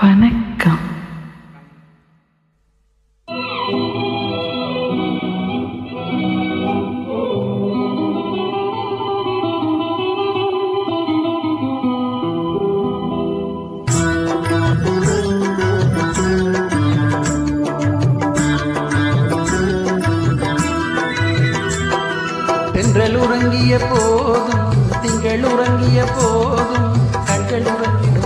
வணக்கம். தென்றல் உறங்கிய போதும் திங்கள் உறங்கிய போதும் கண்கள் உறங்கிடுமா.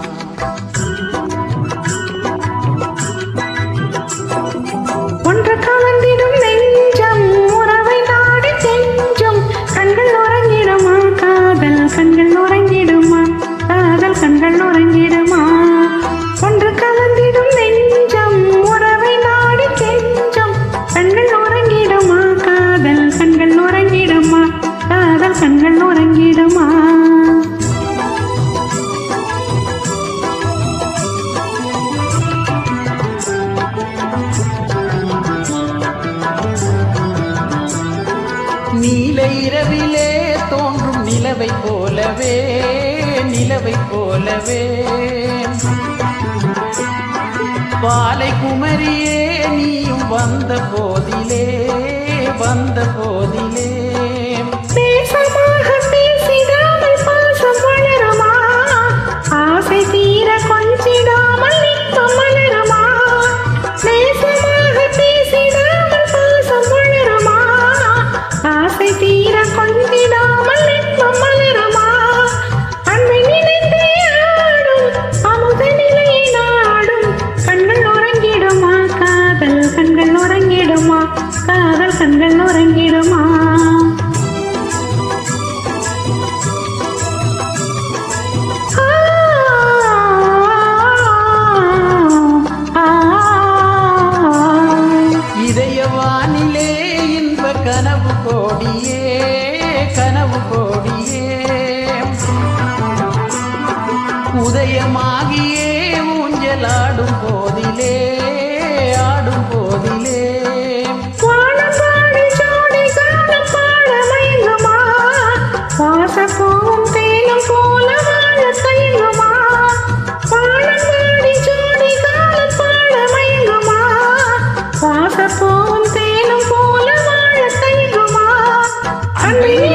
நீல இரவிலே தோன்றும் நிலவை போலவே நிலவை போலவே. பாலை குமரியே நீயும் வந்த போதிலே வந்த போதிலே. காதல் கண்கள் பூவும் தேனும் போல வாழ தயங்குமா பாடம் பாடி ஜோடி காலம் பாட மயங்குமா பாச பூவும் தேனும் போல வாழ தயங்குமா? அன்பின்